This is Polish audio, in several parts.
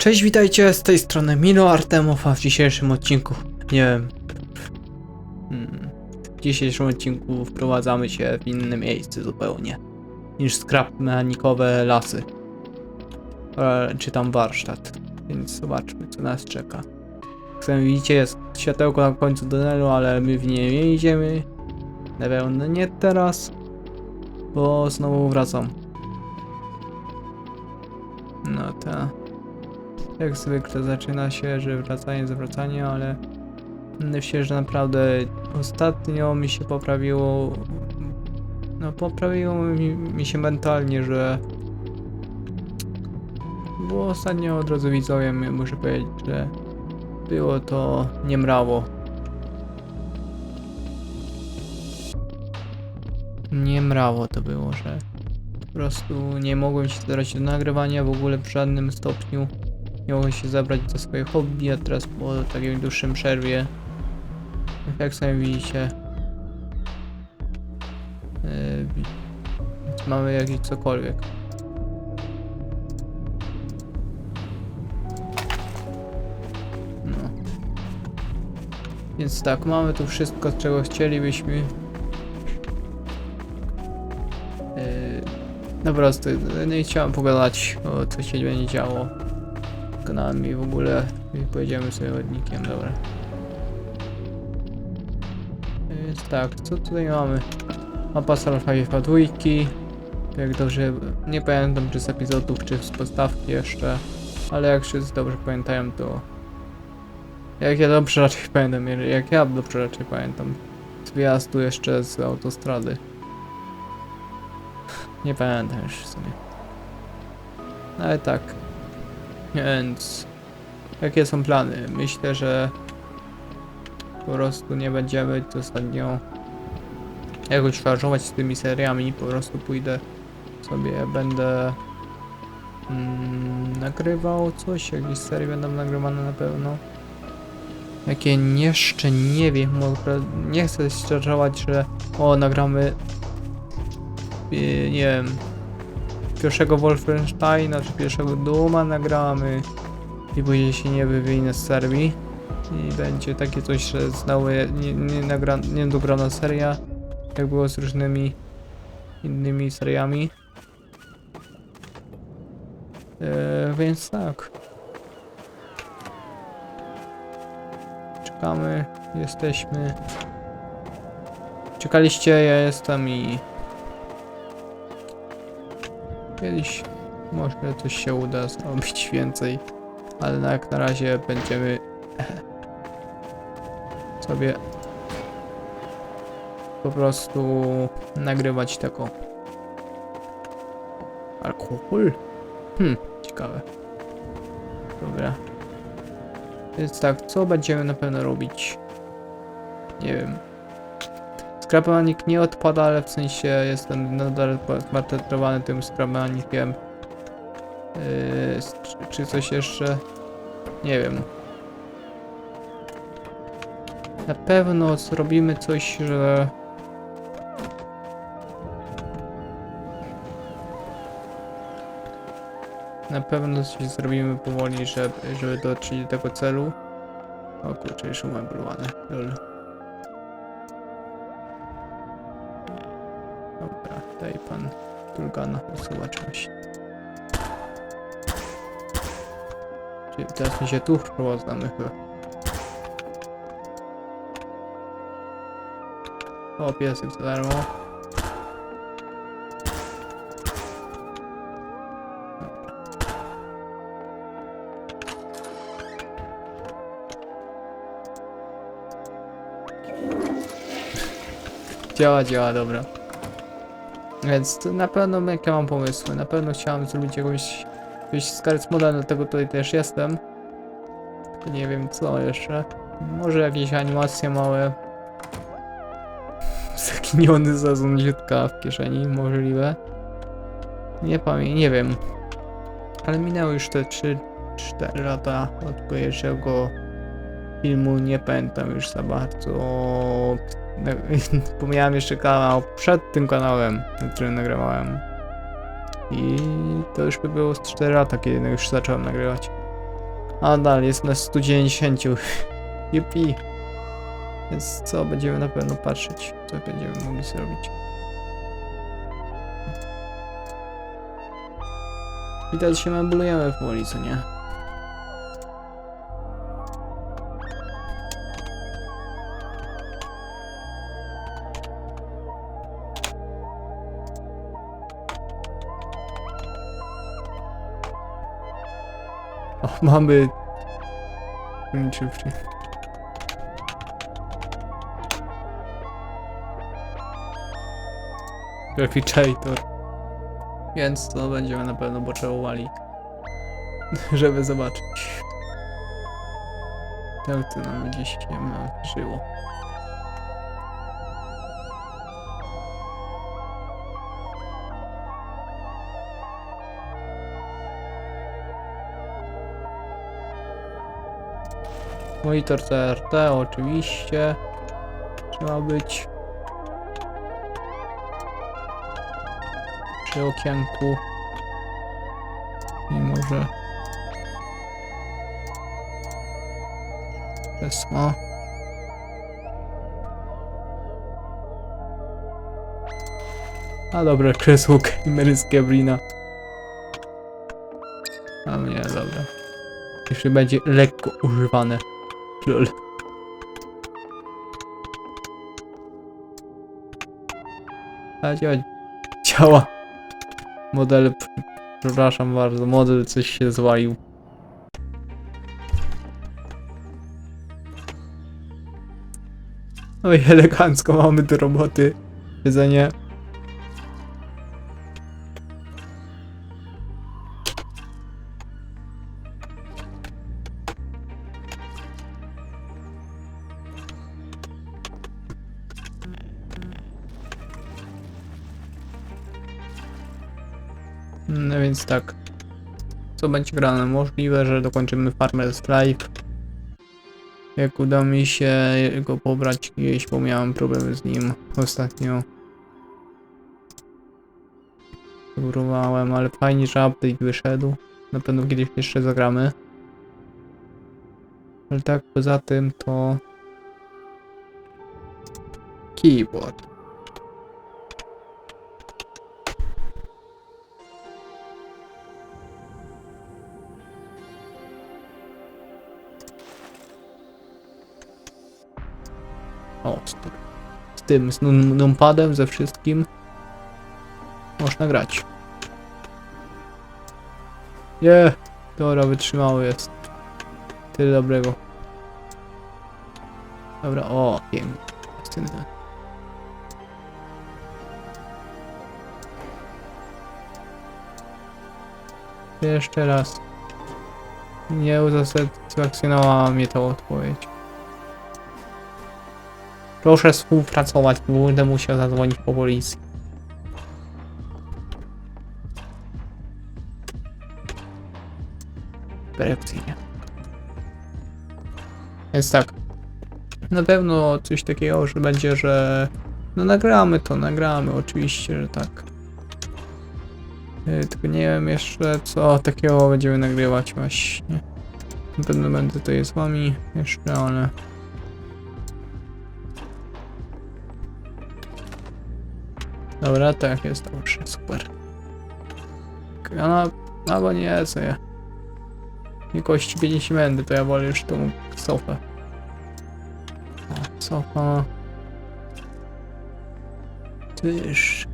Cześć, witajcie, z tej strony Milo Artemow, a w dzisiejszym odcinku, nie wiem, hmm, w dzisiejszym odcinku wprowadzamy się w inne miejsce zupełnie, niż skrap mechanikowe lasy, e, czy tam warsztat, więc zobaczmy co nas czeka. Jak sami widzicie jest światełko na końcu tunelu, ale my w nie nie idziemy, na pewno nie teraz, bo znowu wracam. No tak. Jak zwykle zaczyna się, że wracanie, zawracanie, ale myślę, że naprawdę ostatnio mi się poprawiło. No, poprawiło mi, mi się mentalnie, że. Bo ostatnio od razu widzowie muszę powiedzieć, że było to niemrawo. Niemrawo to było, że po prostu nie mogłem się starać do nagrywania w ogóle w żadnym stopniu nie mogę się zabrać za swoje hobby, a teraz po takiej dłuższym przerwie, jak sami widzicie, yy, mamy jakiś cokolwiek. No. Więc tak, mamy tu wszystko, czego chcielibyśmy. Yy, no nie chciałem pogadać o co się będzie działo kanałem i w ogóle i pojedziemy sobie ładnikiem, dobra. Więc tak, co tutaj mamy? Mapa Salfajfa dwójki. Jak dobrze, nie pamiętam czy z epizodów, czy z podstawki jeszcze, ale jak wszyscy dobrze pamiętają to... Jak ja dobrze raczej pamiętam, jak ja dobrze raczej pamiętam. Z wyjazdu jeszcze z autostrady. Nie pamiętam już w sumie. No ale tak, więc jakie są plany? Myślę, że po prostu nie będziemy ostatnio jakoś szarżować z tymi seriami, po prostu pójdę sobie, będę mm, nagrywał coś, jakieś serie będą nagrywane na pewno. Jakie jeszcze nie wiem, nie chcę szarżować, że o nagramy yy, nie wiem pierwszego Wolfensteina czy pierwszego Duma nagramy i później się nie wywinę z Serbii i będzie takie coś, że znowu nie, nie, nie seria jak było z różnymi innymi seriami. E, więc tak. Czekamy jesteśmy. Czekaliście, ja jestem i Kiedyś może coś się uda zrobić więcej, ale jak na razie będziemy sobie po prostu nagrywać tego. Alkohol? Hmm, ciekawe. Dobra. Więc tak, co będziemy na pewno robić? Nie wiem. Skrapemanik nie odpada, ale w sensie jestem nadal zmartyrowany tym skrapemanikiem. Yy, czy, czy coś jeszcze? Nie wiem. Na pewno zrobimy coś, że... Na pewno coś zrobimy powoli, żeby, żeby dotrzeć do tego celu. O kurczę, już umeblowane. Lol. Daj pan Tulgana usuwa czymś. Czyli teraz my się tu wprowadzamy chyba. O, piesek za darmo. Działa, działa, dobra. Więc na pewno jakie mam pomysły. Na pewno chciałem zrobić jakąś, jakąś skarc moda, dlatego tutaj też jestem. Nie wiem co jeszcze. Może jakieś animacje małe. Zaginiony sezon ziutka w kieszeni, możliwe. Nie pamiętam, nie wiem. Ale minęły już te 3-4 lata od pierwszego filmu, nie pamiętam już za bardzo. Pomijałem jeszcze kanał przed tym kanałem, na którym nagrywałem. I to już by było z 4 lata, kiedy już zacząłem nagrywać. A dalej jest na 190. Jupi. Więc co będziemy na pewno patrzeć, co będziemy mogli zrobić. Widać się meblujemy powoli, co nie? Mamy... Graficator. Więc to będziemy na pewno potrzebowali, żeby zobaczyć. Tak nam gdzieś się żyło. Monitor CRT oczywiście. Trzeba być przy okienku. I może. Krzesło a dobra krzesło gamerskie Brina a nie dobra jeszcze będzie lekko używane lol a działa działa Model, przepraszam bardzo, model coś się zwalił. No i elegancko mamy do roboty. Jedzenie. No więc tak. Co będzie grane? Możliwe, że dokończymy Farmer's Life. Jak uda mi się go pobrać gdzieś, bo miałem problemy z nim ostatnio. Próbowałem, ale fajnie, że update wyszedł. Na pewno kiedyś jeszcze zagramy. Ale tak poza tym to... Keyboard. O, z, z tym, z num- numpadem, ze wszystkim można grać. Nie, dobra, wytrzymały jest. Tyle dobrego. Dobra, o. Fascynujące. Jeszcze raz. Nie usatysfakcjonowała mnie ta odpowiedź. Proszę współpracować, bo będę musiał zadzwonić po policji. Perfekcyjnie. Więc tak. Na pewno coś takiego, że będzie, że no nagramy to, nagramy, oczywiście, że tak. Yy, Tylko nie wiem jeszcze co takiego będziemy nagrywać właśnie. Na pewno będę tutaj z wami jeszcze, ale... Dobra, tak jest dobrze, super. No, albo nie, co ja. Nie kości 50 będę, to ja wolę już tą sofę. Sofa. Tyż.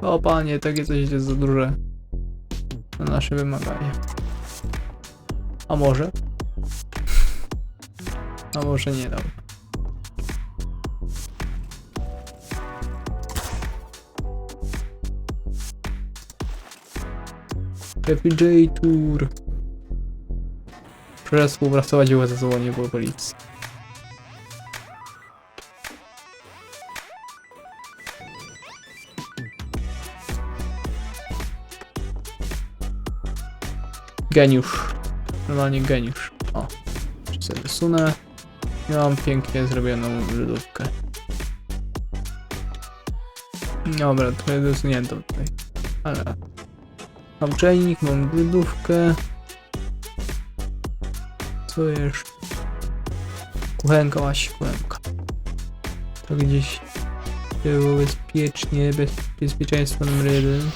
O panie, takie coś jest za duże na nasze wymagania. A może? A może nie dał. Refrigerator. Proszę współpracować i zadzwonię po policji. Geniusz. Normalnie geniusz. O. Sobie wysunę. I mam pięknie zrobioną lodówkę. Dobra, trochę dosunięto tutaj. Ale... Mam mam lodówkę. Co jeszcze? Kuchenka, właśnie kuchenka. To gdzieś było bezpiecznie, bez, bezpieczeństwo numer jeden.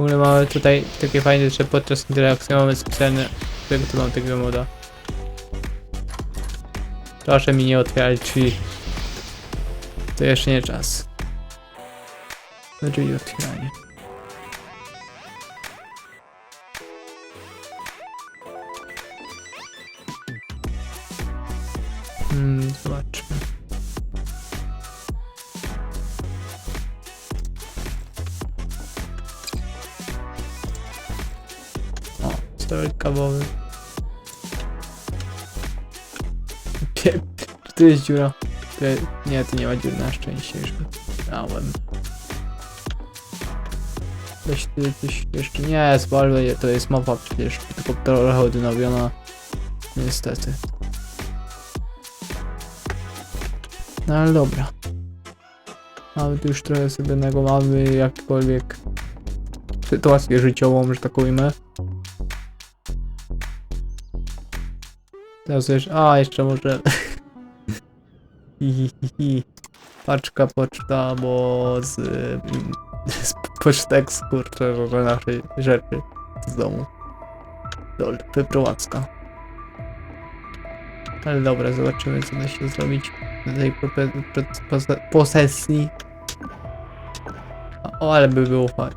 W ogóle mamy tutaj takie fajne, że podczas interakcji mamy specjalne wygotowaną tego moda. Proszę mi nie otwierać drzwi. To jeszcze nie czas. Drzwi otwieranie. Hmm, zobaczmy. Kawowy. Pie- tu jest dziura? Nie, tu nie ma dziur na szczęście już miałem. Coś tu coś jeszcze nie ale to jest mowa przecież, tylko trochę odnowiona. Niestety. No ale dobra. Mamy tu już trochę sobie innego, mamy jakkolwiek sytuację życiową, że tak ujmę. Teraz jeszcze, a jeszcze może. Paczka poczta, bo z, z pocztek skurczę, że naszej rzeczy z domu. Dol, wyprowadzka. Ale dobra, zobaczymy co da się zrobić na tej posesji. O, ale by było fajnie.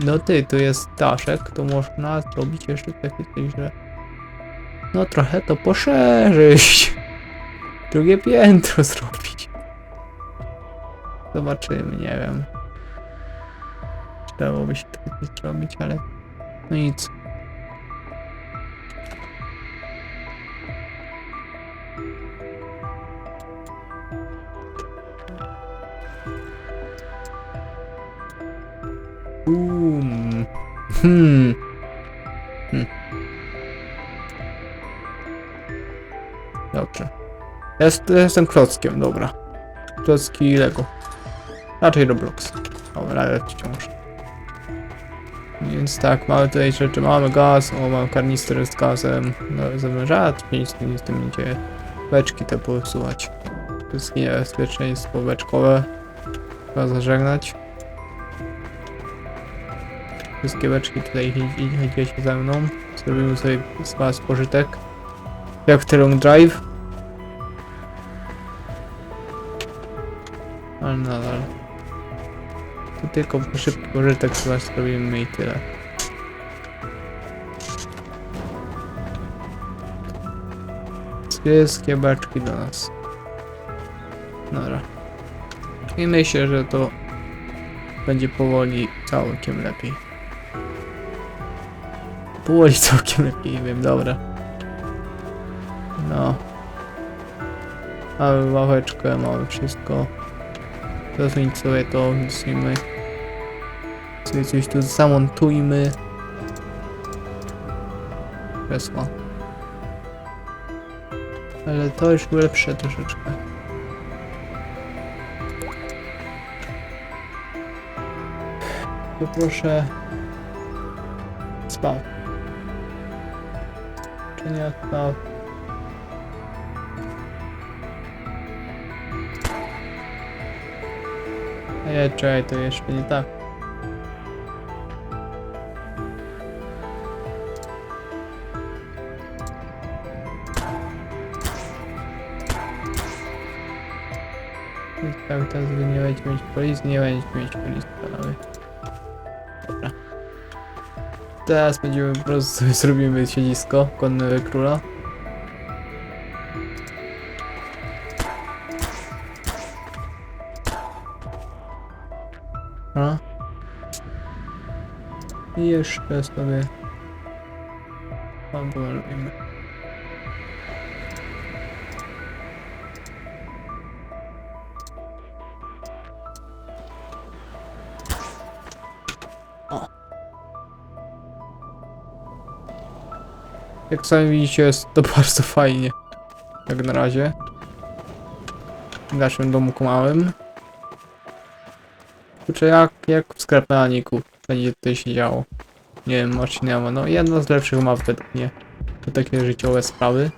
No ty, tu jest daszek, to można zrobić jeszcze takie coś, że... No trochę to poszerzyć. Drugie piętro zrobić. Zobaczymy, nie wiem. Dałoby się takie zrobić, ale... No nic. Boom. Hmm. Jest, jestem klockiem, dobra. Klocki Lego. Raczej Roblox. Dobra, ale wciąż. Więc tak, mamy tutaj rzeczy, mamy gaz, o, mam karnister z gazem, no, zamierzać, nic, nic z tym nie dzieje. Beczki te posuwać. Wszystkie niebezpieczeństwo beczkowe. Trzeba zażegnać. Wszystkie beczki tutaj idź- idziecie ze mną. Zrobimy sobie z was pożytek. Jak Drive. Ale nadal. To tylko szybki pożytek z was i tyle. Wszystkie beczki do nas. Dobra. I myślę, że to będzie powoli całkiem lepiej. Powoli całkiem lepiej, wiem, dobra. No. Mamy ławeczkę, mamy wszystko. Zasunić sobie to, zasuniemy. Sobie coś tu zamontujmy. Kresła. Ale to już lepsze troszeczkę. Poproszę spaw. Czy nie spaw? Nie, czekaj, to jeszcze nie tak. Tak, teraz wy nie będziecie mieć policji, nie będziecie mieć policji, panowie. Dobra. Teraz będziemy po prostu sobie zrobimy siedzisko konne króla. Jeszcze sobie. O. Jak sami widzicie, jest to bardzo fajnie. Jak na razie. W naszym domku małym. Kurczę, jak, jak w sklepaniku będzie tutaj się działo. Nie wiem, Marcinema, no jedna z lepszych map według mnie. To takie życiowe sprawy.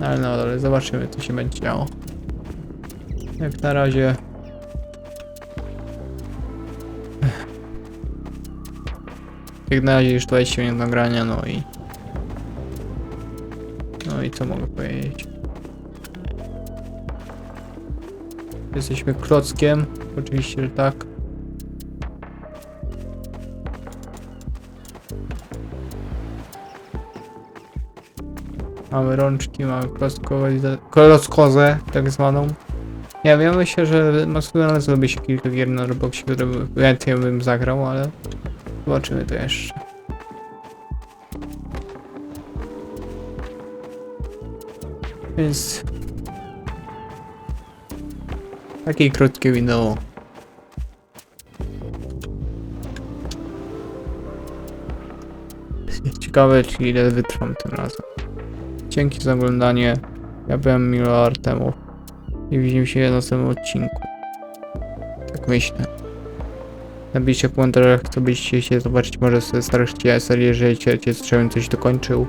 No, Ale no, ale zobaczymy, co się będzie działo. Jak na razie... Jak na razie już 20 minut nagrania, no i... No i co mogę powiedzieć? Jesteśmy klockiem, oczywiście, że tak. Mamy rączki, mamy klockozę, tak zwaną. Nie wiem, ja myślę, że maskując zrobi się kilka gier na Robloxie, które chętnie bym zagrał, ale zobaczymy to jeszcze. Więc... Takie krótkie wideo. Ciekawe, czy ile wytrwam tym razem. Dzięki za oglądanie. Ja byłem Milo Artemów. I widzimy się w następnym odcinku. Tak myślę. Napiszcie w komentarzach, co byście chcieli zobaczyć może ze starych serii, jeżeli chcecie, żebym coś dokończył.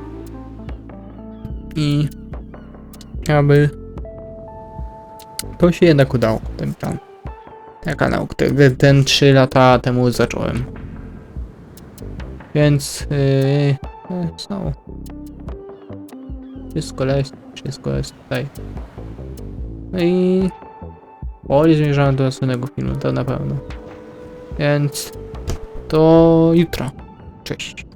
I... Aby... To się jednak udało, ten plan. Ten kanał, który ten 3 lata temu zacząłem. Więc... Yy, znowu. Wszystko jest, wszystko jest tutaj. No i... Powoli zmierzamy do następnego filmu, to na pewno. Więc... To jutro. Cześć.